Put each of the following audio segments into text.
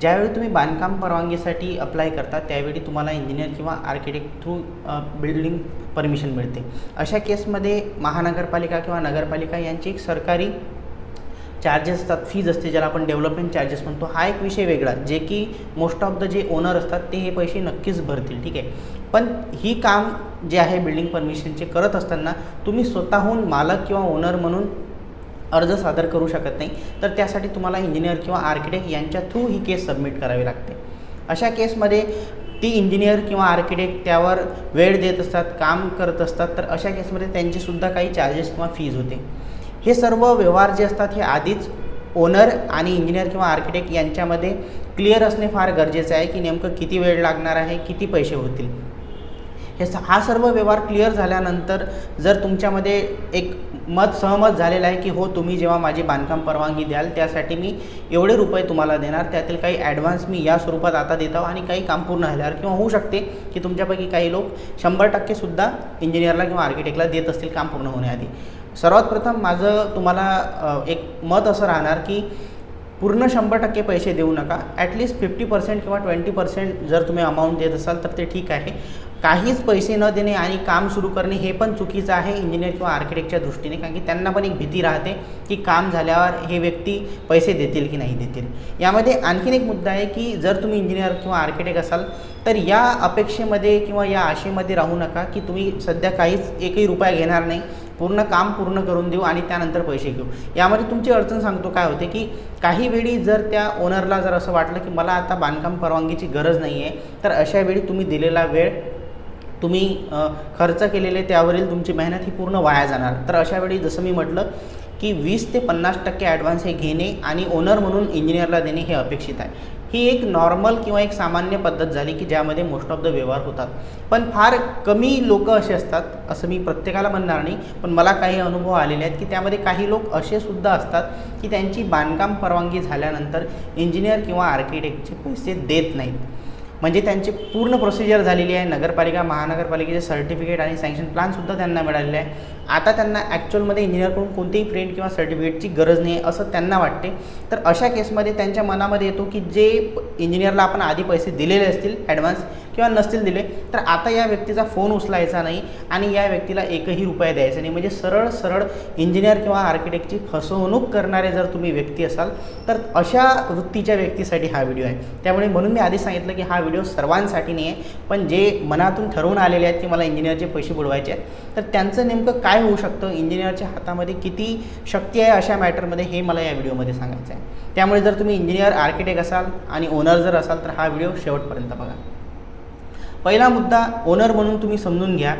ज्यावेळी तुम्ही बांधकाम परवानगीसाठी अप्लाय करता त्यावेळी तुम्हाला इंजिनियर किंवा आर्किटेक्ट थ्रू बिल्डिंग परमिशन मिळते. अशा केसमध्ये महानगरपालिका किंवा नगरपालिका यांची एक सरकारी चार्जेस असतात फीज असते ज्याला आपण डेव्हलपमेंट चार्जेस म्हणतो. हा एक विषय वेगळा जे की मोस्ट ऑफ द जे ओनर असतात ते हे पैसे नक्कीच भरतील ठीक आहे. पण ही काम जे आहे बिल्डिंग परमिशनचे करत असताना तुम्ही स्वतःहून मालक किंवा ओनर म्हणून अर्ज सादर करू शकत नाही तर त्यासाठी तुम्हाला इंजिनियर किंवा आर्किटेक्ट यांच्या थ्रू ही केस सबमिट करावी लागते. अशा केसमध्ये ती इंजिनियर किंवा आर्किटेक्ट त्यावर वेळ देत असतात काम करत असतात तर अशा केसमध्ये त्यांचीसुद्धा काही चार्जेस किंवा फीज होते. हे सर्व व्यवहार जे असतात हे आधीच ओनर आणि इंजिनियर किंवा आर्किटेक्ट यांच्यामध्ये क्लिअर असणे फार गरजेचं आहे की नेमकं किती वेळ लागणार आहे किती पैसे होतील. हे स हा सर्व व्यवहार क्लिअर झाल्यानंतर जर तुमच्यामध्ये एक मत सहमत झालेलं आहे की हो तुम्ही जेव्हा माझी बांधकाम परवानगी द्याल त्यासाठी मी एवढे रुपये तुम्हाला देणार. त्यातील काही ॲडव्हान्स मी या स्वरूपात आता देत आहो आणि काही काम पूर्ण झाल्यावर किंवा होऊ शकते की तुमच्यापैकी काही लोक शंभर टक्केसुद्धा इंजिनियरला किंवा आर्किटेक्टला देत असतील काम पूर्ण होण्याआधी. सर्वात प्रथम माझं तुम्हाला एक मत असं राहणार की पूर्ण शंभर टक्के पैसे देऊ नका. ॲटलिस्ट फिफ्टी पर्सेंट किंवा ट्वेंटी पर्सेंट जर तुम्ही अमाऊंट देत असाल तर ते ठीक आहे. काहीच पैसे न देणे आणि काम सुरू करणे हे पण चुकीचं आहे इंजिनियर किंवा आर्किटेक्टच्या दृष्टीने. कारण की त्यांना पण एक भीती राहते की काम झाल्यावर हे व्यक्ती पैसे देतील की नाही देतील. यामध्ये आणखीन एक मुद्दा आहे की जर तुम्ही इंजिनियर किंवा आर्किटेक्ट असाल तर या अपेक्षेमध्ये किंवा या आशेमध्ये राहू नका की तुम्ही सध्या काहीच एकही रुपया घेणार नाही. पूर्ण काम पूर्ण करून देऊ आणि त्यानंतर पैसे घेऊ. यामध्ये तुमची अडचण सांगतो काय होते की काही वेळी जर त्या ओनरला जर असं वाटलं की मला आता बांधकाम परवानगीची गरज नाही आहे तर अशा वेळी तुम्ही दिलेला वेळ तुम्ही खर्च केलेले त्यावरील तुमची मेहनत ही पूर्ण वाया जाणार. तर अशा वेळी जसं मी म्हटलं की वीस ते पन्नास टक्के ॲडव्हान्स हे घेणे आणि ओनर म्हणून इंजिनियरला देणे हे अपेक्षित आहे. ही एक नॉर्मल किंवा एक सामान्य पद्धत झाली की ज्यामध्ये मोस्ट ऑफ द व्यवहार होतात. पण फार कमी लोक असे असतात असं मी प्रत्येकाला म्हणणार नाही पण मला काही अनुभव आलेले आहेत की त्यामध्ये काही लोक असे सुद्धा असतात की त्यांची बांधकाम परवानगी झाल्यानंतर इंजिनियर किंवा आर्किटेक्टचे पैसे देत नाहीत. म्हणजे त्यांची पूर्ण प्रोसिजर झालेली आहे. नगरपालिका महानगरपालिकेचे सर्टिफिकेट आणि सँक्शन प्लॅनसुद्धा त्यांना मिळालेले आहे. आता त्यांना ॲक्च्युअलमध्ये इंजिनियरकडून कोणतेही प्रिंट किंवा सर्टिफिकेटची गरज नाही असं त्यांना वाटते. तर अशा केसमध्ये त्यांच्या मनामध्ये येतो की जे इंजिनियरला आपण आधी पैसे दिलेले असतील ॲडव्हान्स किंवा नसतील दिले तर आता या व्यक्तीचा फोन उचलायचा नाही आणि या व्यक्तीला एकही रुपया द्यायचा नाही. म्हणजे सरळ सरळ इंजिनियर किंवा आर्किटेक्टची फसवणूक करणारे जर तुम्ही व्यक्ती असाल तर अशा वृत्तीच्या व्यक्तीसाठी हा व्हिडिओ आहे. त्यामुळे म्हणून मी आधी सांगितलं की हा व्हिडिओ सर्वांसाठी नाही आहे पण जे मनातून ठरवून आलेले आहेत की मला इंजिनियरचे पैसे बुडवायचे आहेत तर त्यांचं नेमकं काय होऊ शकतं? इंजिनियरच्या हातामध्ये किती शक्ती आहे अशा मॅटरमध्ये हे मला या व्हिडिओमध्ये सांगायचं आहे. त्यामुळे जर तुम्ही इंजिनियर आर्किटेक्ट असाल आणि ओनर जर असाल तर हा व्हिडिओ शेवटपर्यंत बघा. पहिला मुद्दा ओनर म्हणून तुम्ही समजून घ्या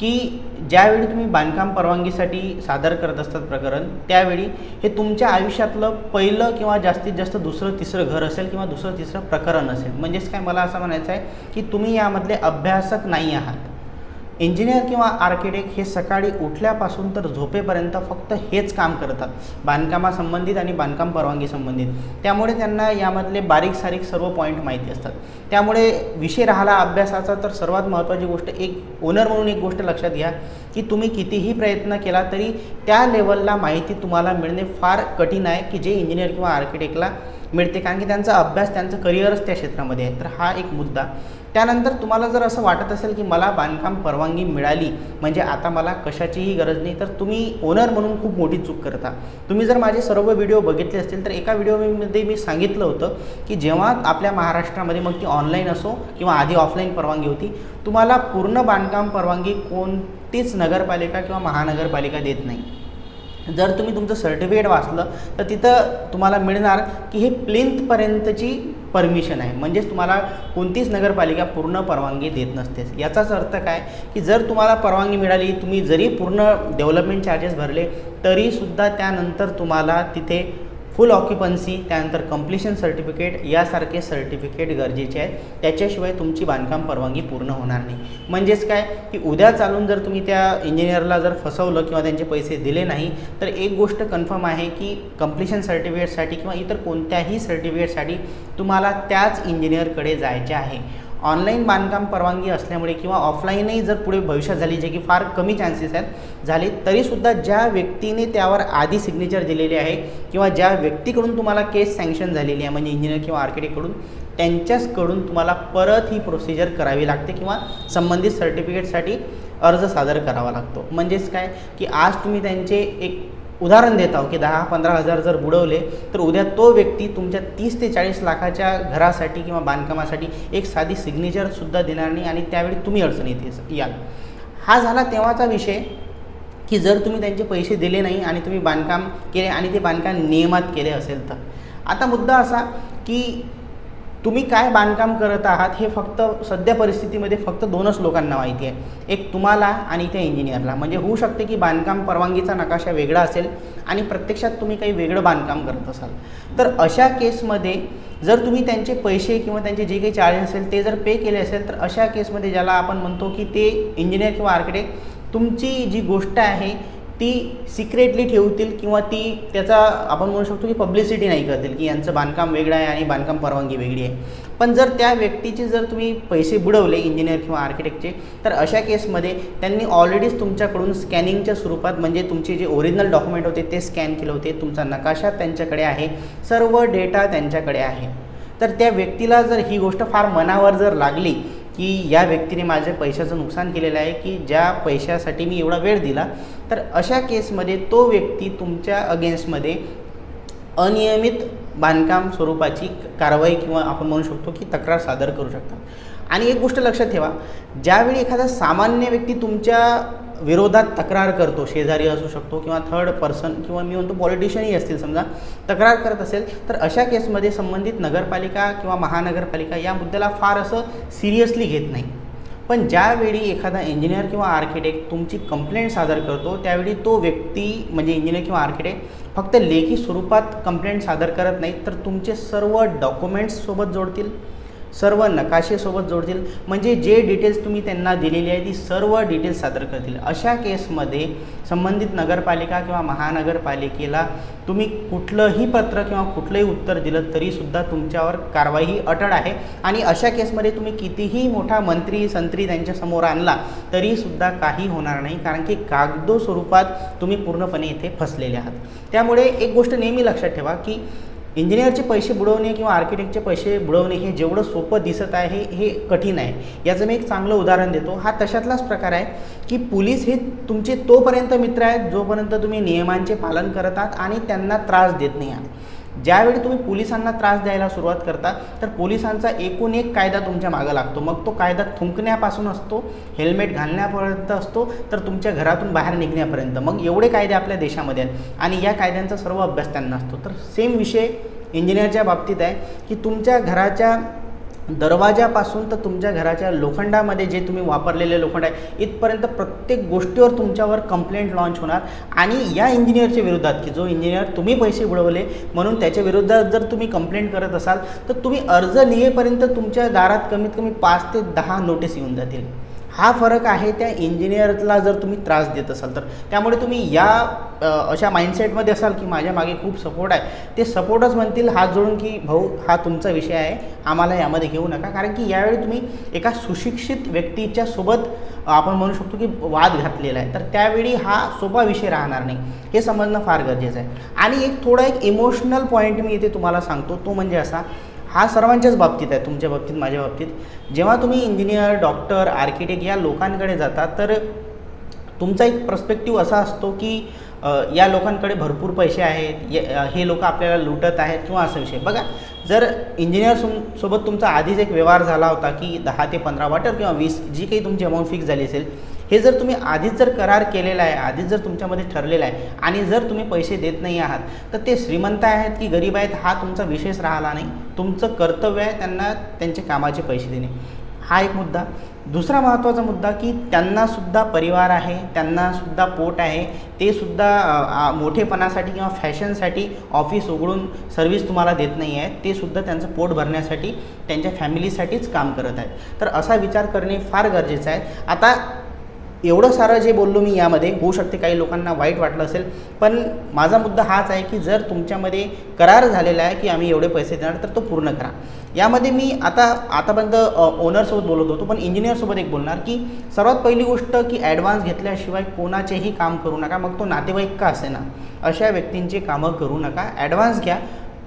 की ज्यावेळी तुम्ही बांधकाम परवानगीसाठी सादर करत असतात प्रकरण त्यावेळी हे तुमच्या आयुष्यातलं पहिलं किंवा जास्तीत जास्त दुसरं तिसरं घर असेल किंवा दुसरं तिसरं प्रकरण असेल. म्हणजेच काय मला असं म्हणायचं आहे की तुम्ही यामधले अभ्यासक नाही आहात. इंजिनियर किंवा आर्किटेक्ट हे सकाळी उठल्यापासून तर झोपेपर्यंत फक्त हेच काम करतात. बांधकामासंबंधित आणि बांधकाम परवानगी संबंधित. त्यामुळे त्यांना यामधले बारीक सारीक सर्व पॉईंट माहिती असतात. त्यामुळे विषय राहिला अभ्यासाचा तर सर्वात महत्त्वाची गोष्ट एक ओनर म्हणून एक गोष्ट लक्षात घ्या की तुम्ही कितीही प्रयत्न केला तरी त्या लेवलला माहिती तुम्हाला मिळणे फार कठीण आहे की जे इंजिनियर किंवा आर्किटेक्टला मिळते. कारण की त्यांचा अभ्यास त्यांचं करिअरच त्या क्षेत्रामध्ये आहे. तर हा एक मुद्दा. त्यानंतर तुम्हाला जर असं वाटत असेल की मला बांधकाम परवानगी मिळाली म्हणजे आता मला कशाचीही गरज नाही तर तुम्ही ओनर म्हणून खूप मोठी चूक करता. तुम्ही जर माझे सर्व व्हिडिओ बघितले असतील तर एका व्हिडिओमध्ये मी सांगितलं होतं की जेव्हा आपल्या महाराष्ट्रामध्ये मग ती ऑनलाईन असो किंवा आधी ऑफलाईन परवानगी होती तुम्हाला पूर्ण बांधकाम परवानगी कोणतीच नगरपालिका किंवा महानगरपालिका देत नाही. जर तुम्ही तुमचं सर्टिफिकेट वाचलं तर तिथं तुम्हाला मिळणार की हे प्लिंथपर्यंतची परमिशन आहे. म्हणजेच तुम्हाला कोणतीच नगरपालिका पूर्ण परवानगी देत नसते याचाच अर्थ काय? की जर तुम्हाला परवानगी मिळाली तुम्ही जरी पूर्ण डेव्हलपमेंट चार्जेस भरले तरीसुद्धा त्यानंतर तुम्हाला तिथे फुल ऑक्युपन्सी त्यानंतर कम्प्लिशन सर्टिफिकेट यासारखे सर्टिफिकेट गरजेचे आहेत. त्याच्याशिवाय तुमची बांधकाम परवानगी पूर्ण होणार नाही. म्हणजेच काय? की उद्या चालून जर तुम्ही त्या इंजिनियरला जर फसवलं किंवा त्यांचे पैसे दिले नाही तर एक गोष्ट कन्फर्म आहे की कम्प्लिशन सर्टिफिकेटसाठी किंवा इतर कोणत्याही सर्टिफिकेटसाठी तुम्हाला त्याच इंजिनियरकडे जायचे आहे. ऑनलाईन बांधकाम परवानगी असल्यामुळे किंवा ऑफलाईनही जर पुढे भविष्यात झाली जे की फार कमी चान्सेस आहेत झाले तरीसुद्धा ज्या व्यक्तीने त्यावर आधी सिग्नेचर दिलेली आहे किंवा ज्या व्यक्तीकडून तुम्हाला केस सँक्शन झालेली आहे म्हणजे इंजिनियर किंवा आर्किटेक्टकडून त्यांच्याचकडून तुम्हाला परत ही प्रोसिजर करावी लागते किंवा संबंधित सर्टिफिकेटसाठी अर्ज सादर करावा लागतो. म्हणजेच काय? की आज तुम्ही त्यांचे एक उदाहरण देत आहो की दहा पंधरा हजार जर बुडवले तर उद्या तो व्यक्ती तुमच्या तीस ते चाळीस लाखाच्या घरासाठी किंवा बांधकामासाठी एक साधी सिग्नेचरसुद्धा देणार नाही आणि त्यावेळी तुम्ही अडचणीत याल. हा झाला तेव्हाचा विषय की जर तुम्ही त्यांचे पैसे दिले नाही आणि तुम्ही बांधकाम केले आणि ते बांधकाम नियमात केले असेल तर. आता मुद्दा असा की तुम्ही काय बांधकाम करत आहात हे फक्त सध्या परिस्थितीमध्ये फक्त दोनच लोकांना माहिती आहे. एक तुम्हाला आणि त्या इंजिनियरला म्हणजे होऊ शकते की बांधकाम परवानगीचा नकाशा वेगळा असेल आणि प्रत्यक्षात तुम्ही काही वेगळं बांधकाम करत असाल. तर अशा केसमध्ये जर तुम्ही त्यांचे पैसे किंवा त्यांचे जे काही चार्जेस असेल ते जर पे केले असेल तर अशा केसमध्ये ज्याला आपण म्हणतो की ते इंजिनियर किंवा आर्किटेक्ट तुमची जी गोष्ट आहे ती सिक्रेटली ठेवतील किंवा ती त्याचा आपण म्हणू शकतो की पब्लिसिटी नाही करतील की यांचं बांधकाम वेगळं आहे आणि बांधकाम परवानगी वेगळी आहे. पण जर त्या व्यक्तीचे जर तुम्ही पैसे बुडवले इंजिनियर किंवा आर्किटेक्टचे तर अशा केसमध्ये त्यांनी ऑलरेडीच तुमच्याकडून स्कॅनिंगच्या स्वरूपात म्हणजे तुमचे जे ओरिजिनल डॉक्युमेंट होते ते स्कॅन केले होते. तुमचा नकाशा त्यांच्याकडे आहे सर्व डेटा त्यांच्याकडे आहे. तर त्या व्यक्तीला जर ही गोष्ट फार मनावर जर लागली की या व्यक्तीने माझ्या पैशाचं नुकसान केलेलं आहे की ज्या पैशासाठी मी एवढा वेळ दिला तर अशा केसमध्ये तो व्यक्ती तुमच्या अगेन्स्टमध्ये अनियमित बांधकाम स्वरूपाची कारवाई किंवा आपण म्हणू शकतो की तक्रार सादर करू शकता आणि एक गोष्ट लक्षात ठेवा ज्यावेळी एखादा सामान्य व्यक्ती तुमच्या विरोधात तक्रार करतो शेजारी असू शकतो किंवा थर्ड पर्सन किंवा मी म्हणतो पॉलिटिशियनही असतील समजा तक्रार करत असेल तर अशा केसमध्ये संबंधित नगरपालिका किंवा महानगरपालिका या मुद्द्याला फार असं सिरियसली घेत नाही. पण ज्यावेळी एखादा इंजिनियर किंवा आर्किटेक्ट तुमची कंप्लेंट सादर करतो त्यावेळी तो व्यक्ती म्हणजे इंजिनियर किंवा आर्किटेक्ट फक्त लेखी स्वरूपात कंप्लेंट सादर करत नाही तर तुमचे सर्व डॉक्युमेंट्ससोबत जोडतील? सर्व नकाशेसोबत जोडतील. म्हणजे जे डिटेल्स तुम्ही त्यांना दिलेली आहे ती सर्व डिटेल्स सादर करतील. अशा केसमध्ये संबंधित नगरपालिका किंवा महानगरपालिकेला तुम्ही कुठलंही पत्र किंवा कुठलंही उत्तर दिलं तरीसुद्धा तुमच्यावर कारवाई ही अटळ आहे. आणि अशा केसमध्ये तुम्ही कितीही मोठा मंत्री संत्री त्यांच्यासमोर आणला तरीसुद्धा काही होणार नाही. कारण की कागदो स्वरूपात तुम्ही पूर्णपणे इथे फसलेले आहात. त्यामुळे एक गोष्ट नेहमी लक्षात ठेवा की इंजिनियरचे पैसे बुडवणे किंवा आर्किटेक्टचे पैसे बुडवणे हे जेवढं सोपं दिसत आहे हे कठीण आहे. याचं मी एक चांगलं उदाहरण देतो. हा तशातलाच प्रकार आहे की पोलीस हे तुमचे तोपर्यंत मित्र आहेत जोपर्यंत तुम्ही नियमांचे पालन करत आहात आणि त्यांना त्रास देत नाही आहात. ज्यावेळी तुम्ही पोलिसांना त्रास द्यायला सुरुवात करता तर पोलिसांचा एकूण एक कायदा तुमच्या मागं लागतो. मग तो कायदा थुंकण्यापासून असतो हेल्मेट घालण्यापर्यंत असतो तर तुमच्या घरातून बाहेर निघण्यापर्यंत. मग एवढे कायदे आपल्या देशामध्ये आहेत आणि या कायद्यांचा सर्व अभ्यास त्यांना असतो. तर सेम विषय इंजिनियरच्या बाबतीत आहे की तुमच्या घराच्या दरवाजापासून तर तुमच्या घराच्या लोखंडामध्ये जे तुम्ही वापरलेले लोखंड आहे इथपर्यंत प्रत्येक गोष्टीवर तुमच्यावर कंप्लेंट लॉन्च होणार. आणि या इंजिनियरच्या विरोधात की जो इंजिनियर तुम्ही पैसे बुडवले म्हणून त्याच्या विरोधात जर तुम्ही कंप्लेंट करत असाल तर तुम्ही अर्ज लिहेपर्यंत तुमच्या दारात कमीत कमी पाच ते दहा नोटीस येऊन जातील. हा फरक आहे त्या इंजिनियरला जर तुम्ही त्रास देत असाल तर. त्यामुळे तुम्ही या अशा माइंडसेटमध्ये असाल की माझ्या मागे खूप सपोर्ट आहे. ते सपोर्टच म्हणतील हात जोडून की भाऊ हा तुमचा विषय आहे. आम्हाला यामध्ये घेऊ नका. कारण की यावेळी तुम्ही एका सुशिक्षित व्यक्तीच्या सोबत आपण म्हणू शकतो की वाद घातलेला आहे. तर त्यावेळी हा सोपा विषय राहणार नाही. हे समजणं फार गरजेचं आहे. आणि एक थोडा एक इमोशनल पॉईंट मी इथे तुम्हाला सांगतो. तो म्हणजे असा हा सर्वांच्याच बाबतीत आहे तुमच्या बाबतीत माझ्या बाबतीत. जेव्हा तुम्ही इंजिनियर डॉक्टर आर्किटेक्ट या लोकांकडे जाता तर तुमचा एक पर्स्पेक्टिव्ह असा असतो की या लोकांकडे भरपूर पैसे आहेत ये- हे लोक आपल्याला लुटत आहेत किंवा असा विषय. बघा जर इंजिनियर सोबत तुमचा आधीच एक व्यवहार झाला होता की दहा ते पंधरा वाटर किंवा वीस जी काही तुमची अमाऊंट फिक्स झाली असेल हे जर तुम्ही आधीच जर करार केलेला आहे आधीच जर तुमच्यामध्ये ठरलेला आहे आणि जर तुम्ही पैसे देत नाही आहात तर ते श्रीमंत आहेत की गरीब आहेत हा तुमचा विशेष राहिला नाही. तुमचं कर्तव्य आहे त्यांना त्यांचे कामाचे पैसे देणे. हा एक मुद्दा. दुसरा महत्त्वाचा मुद्दा की त्यांनासुद्धा परिवार आहे त्यांनासुद्धा पोट आहे ते सुद्धा मोठेपणासाठी किंवा फॅशनसाठी ऑफिस उघडून सर्व्हिस तुम्हाला देत नाही आहे ते सुद्धा त्यांचं पोट भरण्यासाठी त्यांच्या फॅमिलीसाठीच काम करत आहेत. तर असा विचार करणे फार गरजेचं आहे. आता एवढं सारं जे बोललो मी यामध्ये होऊ शकते काही लोकांना वाईट वाटलं असेल पण माझा मुद्दा हाच आहे की जर तुमच्यामध्ये करार झालेला आहे की आम्ही एवढे पैसे देणार तर तो पूर्ण करा. यामध्ये मी आता आतापर्यंत ओनरसोबत बोलत होतो पण इंजिनियरसोबत एक बोलणार की सर्वात पहिली गोष्ट की ॲडव्हान्स घेतल्याशिवाय कोणाचेही काम करू नका मग तो नातेवाईक का असे ना अशा व्यक्तींची कामं करू नका. ॲडव्हान्स घ्या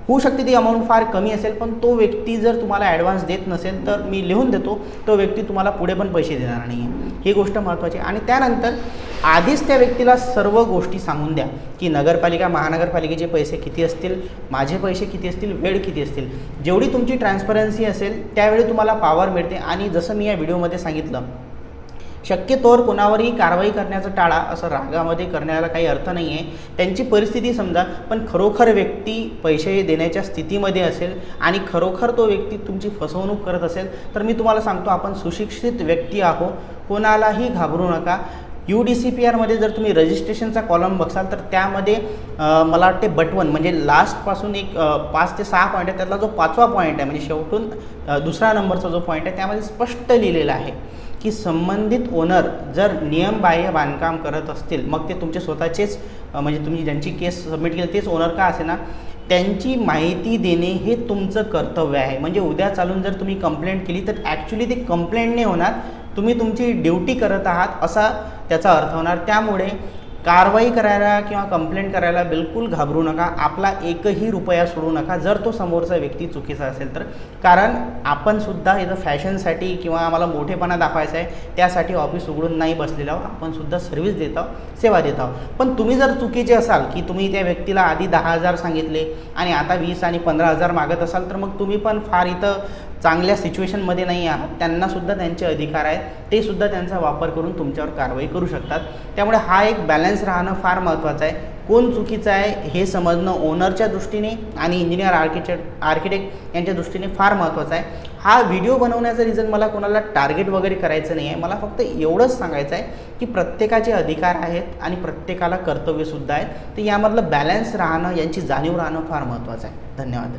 होऊ शकते ती अमाऊंट फार कमी असेल पण तो व्यक्ती जर तुम्हाला ॲडव्हान्स देत नसेल तर मी लिहून देतो तो व्यक्ती तुम्हाला पुढे पण पैसे देणार नाही आहे ही गोष्ट महत्त्वाची आहे. आणि त्यानंतर आधीच त्या व्यक्तीला सर्व गोष्टी सांगून द्या की नगरपालिका महानगरपालिकेचे पैसे किती असतील माझे पैसे किती असतील वेळ किती असतील. जेवढी तुमची ट्रान्सपरन्सी असेल त्यावेळी तुम्हाला पॉवर मिळते. आणि जसं मी या व्हिडिओमध्ये सांगितलं शक्यतोवर कोणावरही कारवाई करण्याचं टाळा असं रागामध्ये करण्याला काही अर्थ नाही आहे त्यांची परिस्थिती समजा पण खरोखर व्यक्ती पैसे देण्याच्या स्थितीमध्ये असेल आणि खरोखर तो व्यक्ती तुमची फसवणूक करत असेल तर मी तुम्हाला सांगतो आपण सुशिक्षित व्यक्ती आहो कोणालाही घाबरू नका. यू डी सी पी आरमध्ये जर तुम्ही रजिस्ट्रेशनचा कॉलम बघसाल तर त्यामध्ये मला वाटते बटवन म्हणजे लास्टपासून एक पाच ते सहा पॉईंट आहे त्यातला जो पाचवा पॉईंट आहे म्हणजे शेवटून दुसरा नंबरचा जो पॉईंट आहे त्यामध्ये स्पष्ट लिहिलेला आहे. की संबंधित ओनर जर नियमबाह्य बांधकाम करत असतील मग ते तुमचे स्वतःचेच म्हणजे तुम्ही ज्यांची केस सबमिट केली तेच ओनर का असे ना त्यांची माहिती देणे हे तुमचं कर्तव्य आहे. म्हणजे उद्या चालून जर तुम्ही कंप्लेंट केली तर ॲक्च्युली ते कंप्लेंट नाही होणार. तुम्ही तुमची ड्युटी करत आहात असा त्याचा अर्थ होणार. त्यामुळे कारवाई करायला किंवा कंप्लेंट करायला बिलकुल घाबरू नका. आपला एकही रुपया सोडू नका. जर तो समोरचा व्यक्ती चुकीचा असेल तर. कारण आपण सुद्धा इथं फॅशनसाठी किंवा आम्हाला मोठेपणा दाखवायचा आहे त्यासाठी ऑफिस उघडून नाही बसलेलं आहोत. आपण सुद्धा सर्व्हिस देत आहोत सेवा देत आहोत. पण तुम्ही जर चुकीचे असाल की तुम्ही त्या व्यक्तीला आधी दहा हजार सांगितले आणि आता वीस आणि पंधरा हजार मागत असाल तर मग तुम्ही पण फार इथं चांगल्या सिच्युएशनमध्ये नाही आहात. त्यांनासुद्धा त्यांचे अधिकार आहेत. ते सुद्धा त्यांचा वापर करून तुमच्यावर कारवाई करू शकतात. त्यामुळे हा एक बॅलन्स राहणं फार महत्त्वाचं आहे. कोण चुकीचं आहे हे समजणं ओनरच्या दृष्टीने आणि इंजिनियर आर्किटेक्ट आर्किटेक्ट यांच्या दृष्टीने फार महत्त्वाचं आहे. हा व्हिडिओ बनवण्याचं रिझन मला कोणाला टार्गेट वगैरे करायचं नाही आहे मला फक्त एवढंच सांगायचं आहे की प्रत्येकाचे अधिकार आहेत आणि प्रत्येकाला कर्तव्यसुद्धा आहे तर यामधलं बॅलन्स राहणं यांची जाणीव राहणं फार महत्त्वाचं आहे. धन्यवाद.